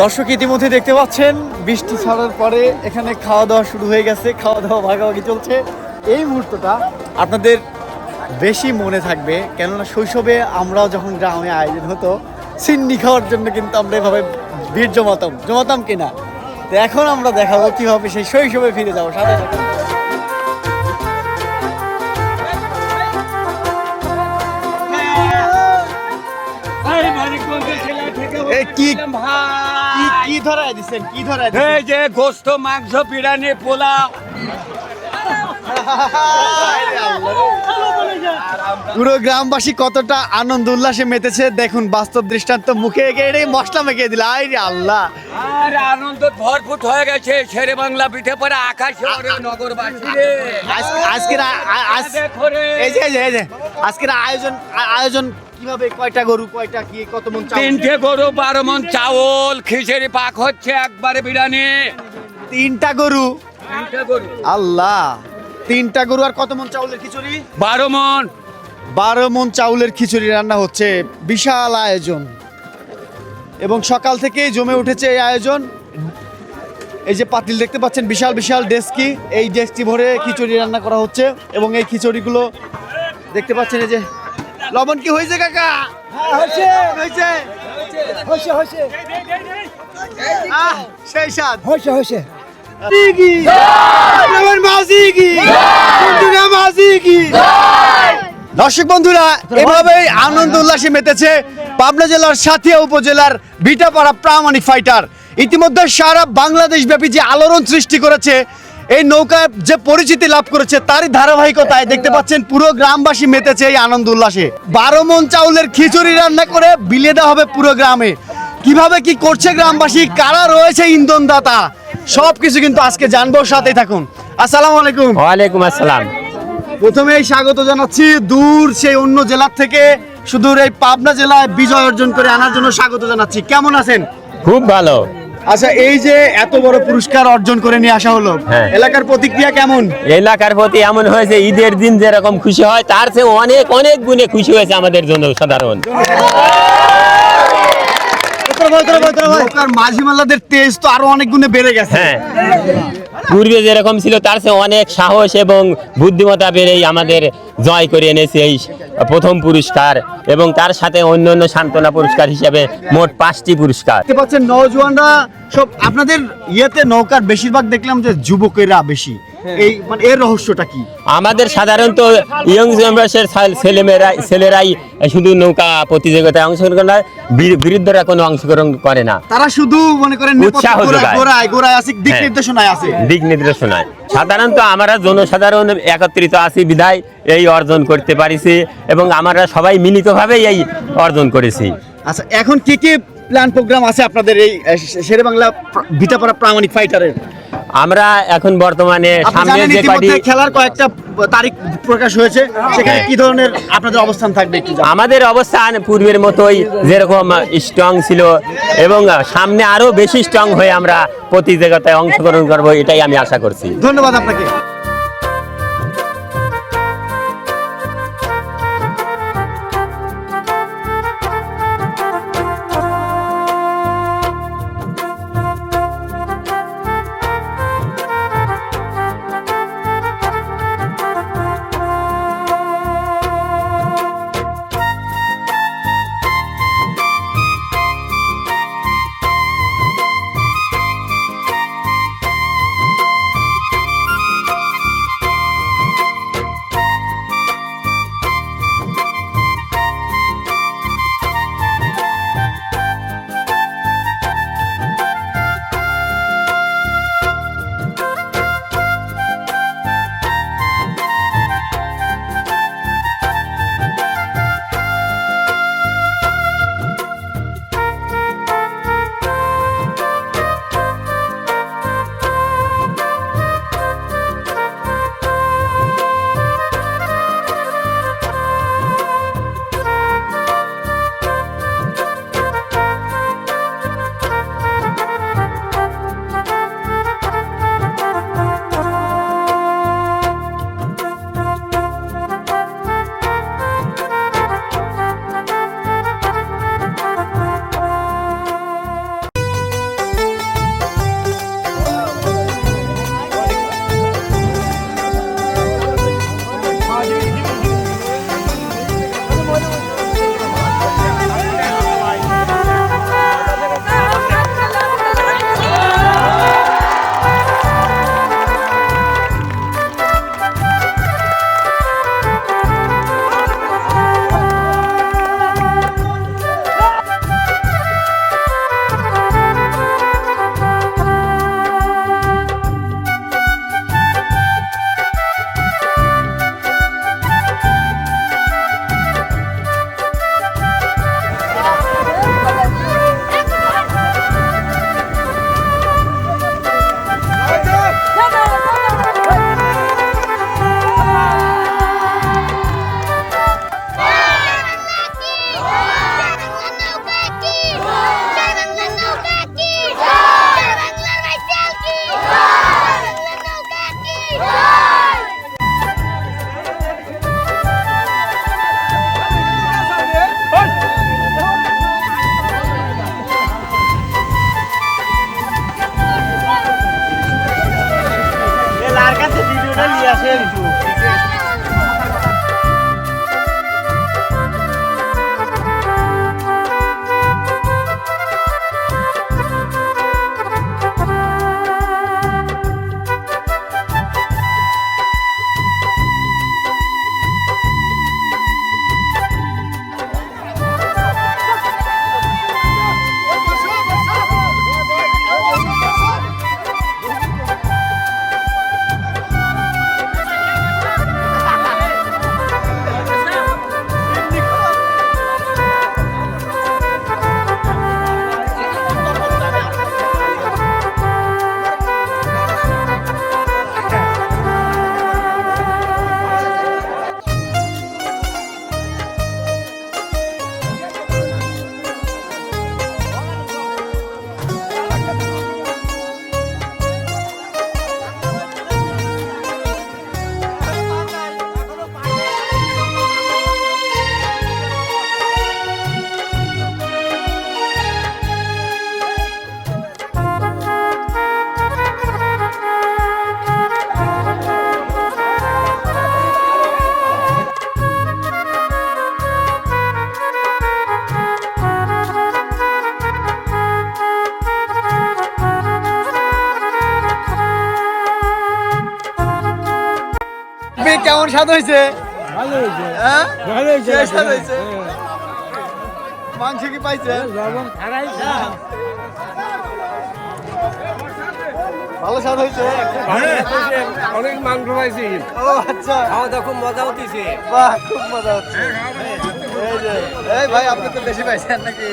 দর্শক ইতিমধ্যে দেখতে পাচ্ছেন বৃষ্টি ছাড়ার পরে এখানে খাওয়া দাওয়া শুরু হয়ে গেছে খাওয়া দাওয়া ভাগাভাগি চলছে। এই মুহূর্তটা আপনাদের বেশি মনে থাকবে কেননা শৈশবে আমরাও যখন গ্রামে আয়োজন হতো সিন্নি খাওয়ার জন্য কিন্তু আমরা এভাবে ভিড় জমাতাম জমাতাম কিনা? তো এখন আমরা দেখাবো কীভাবে সেই শৈশবে ফিরে যাব সাথে সাথে কি কি কি ধরায় দিচ্ছেন কি ধরায় এই যে গোস্ত মাংস বিরিয়ানি পোলাও। পুরো গ্রামবাসী কতটা আনন্দ উল্লাসে মেতেছে। দেখুন বাস্তব দৃষ্টান্ত মুখে এঁকে মশলা মেখে দিল। আই রে আল্লাহ। আর আনন্দ ভরপুর হয়ে গেছে। শেরে বাংলা পিঠে পরে আকাশে ওরে নগরবাসী রে। আজকের। এই যে এই যে আজকের আয়োজন আয়োজন কীভাবে কয়টা গরু কয়টা কি কত মন চাউল? তিনটে গরু বারো মন চাউল খিচুড়ি পাক হচ্ছে একবারে বিরিয়ানি। তিনটা গরু? তিনটে গরু। আল্লাহ তিনটা গরু আর কত মন চাউলের খিচুড়ি? বারো মন। বারো মন চাউলের খিচুড়ি রান্না হচ্ছে বিশাল আয়োজন। এবং সকাল থেকেই জমে উঠেছে এই আয়োজন। এই যে পাতিল দেখতে পাচ্ছেন বিশাল বিশাল ডেস্কি। এই ডেস্কি ভরে খিচুড়ি রান্না করা হচ্ছে। এবং এই খিচুড়িগুলো দেখতে পাচ্ছেন এই যে লবণ কি হয়েছে কাকা? হয়েছে। হয়েছে? হয়েছে হয়েছে। সেই স্বাদ। হয়েছে হয়েছে। দর্শক বন্ধুরা এভাবেই আনন্দ উল্লাসে মেতেছে পাবনা জেলার সাথিয়া উপজেলার ভিটাপাড়া প্রামাণিক ফাইটার ইতিমধ্যে সারা বাংলাদেশ ব্যাপী যে আলোড়ন সৃষ্টি করেছে এই নৌকা যে পরিচিতি লাভ করেছে তারই ধারাবাহিকতায় দেখতে পাচ্ছেন পুরো গ্রামবাসী মেতেছে এই আনন্দ উল্লাসে। বারো মন চাউলের খিচুড়ি রান্না করে বিলিয়ে দেওয়া হবে পুরো গ্রামে। কীভাবে কি করছে গ্রামবাসী? কারা রয়েছে ইন্ধনদাতা? সব কিছু কিন্তু আজকে জানব সাথে থাকুন। আসসালামু আলাইকুম। ওয়ালাইকুম আসসালাম। প্রথমেই স্বাগত জানাচ্ছি দূর সেই অন্য জেলার থেকে সুদূর এই পাবনা জেলায় বিজয় অর্জন করে আনার জন্য স্বাগত জানাচ্ছি। কেমন আছেন? খুব ভালো। আচ্ছা এই যে এত বড় পুরস্কার অর্জন করে নিয়ে আসা হলো হ্যাঁ। এলাকার প্রতিক্রিয়া কেমন? এলাকার প্রতি এমন হয়েছে ঈদের দিন যেরকম খুশি হয় তার চেয়ে অনেক অনেক গুণে খুশি হয়েছে আমাদের জন্য সাধারণ মাঝি মাল্লাদের তেজ তো আরও অনেক গুণে বেড়ে গেছে। হ্যাঁ। পূর্বে যেরকম ছিল তার চেয়ে অনেক সাহস এবং বুদ্ধিমত্তা বেড়েই আমাদের জয় করে এনেছে এই প্রথম পুরস্কার এবং তার সাথে অন্য অন্য সান্ত্বনা পুরস্কার হিসেবে মোট পাঁচটি পুরস্কার। দেখতে পাচ্ছেন নওজোয়ানরা সব আপনাদের ইয়েতে নৌকার বেশিরভাগ দেখলাম যে যুবকেরা বেশি। এই মানে এর রহস্যটা কি? আমাদের সাধারণত ইয়ং জেনারেশনের ছেলেমেয়েরা ছেলেরাই শুধু নৌকা প্রতিযোগিতায় অংশগ্রহণ করে বিরুদ্ধরা কোনো অংশগ্রহণ করে না। তারা শুধু মনে করেন উৎসাহ যোগায়। গোড়ায় গোড়ায় আছে দিক হ্যাঁ। নির্দেশনায় আছে দিক নির্দেশনায় সাধারণত আমরা জনসাধারণ একত্রিত আছি, বিধায় এই অর্জন করতে পারিছি এবং আমরা সবাই মিলিতভাবেই এই অর্জন করেছি। আচ্ছা এখন কি কি প্ল্যান প্রোগ্রাম আছে আপনাদের এই শেরে বাংলা বিতাপাড়া প্রামাণিক ফাইটারের আমরা এখন বর্তমানে সামনে যে কয়টি খেলার কয়েকটা তারিখ প্রকাশ হয়েছে সেখানে হ্যাঁ। কি ধরনের আপনাদের অবস্থান থাকবে আমাদের অবস্থান পূর্বের মতোই যেরকম স্ট্রং ছিল এবং সামনে আরও বেশি স্ট্রং হয়ে আমরা প্রতিযোগিতায় অংশগ্রহণ করব এটাই আমি আশা করছি। ধন্যবাদ আপনাকে। স্বাদ হয়েছে? ভালো হয়েছে। হ্যাঁ? স্বাদ হয়েছে? মাংস কি পাইছে ভালো স্বাদ হয়েছে? অনেক মাংস পাইছি। ও আচ্ছা। খাওয়া দাওয়া খুব মজা হতেছে। বাহ খুব মজা হচ্ছে। এই ভাই আপনি তো বেশি পাইছেন নাকি?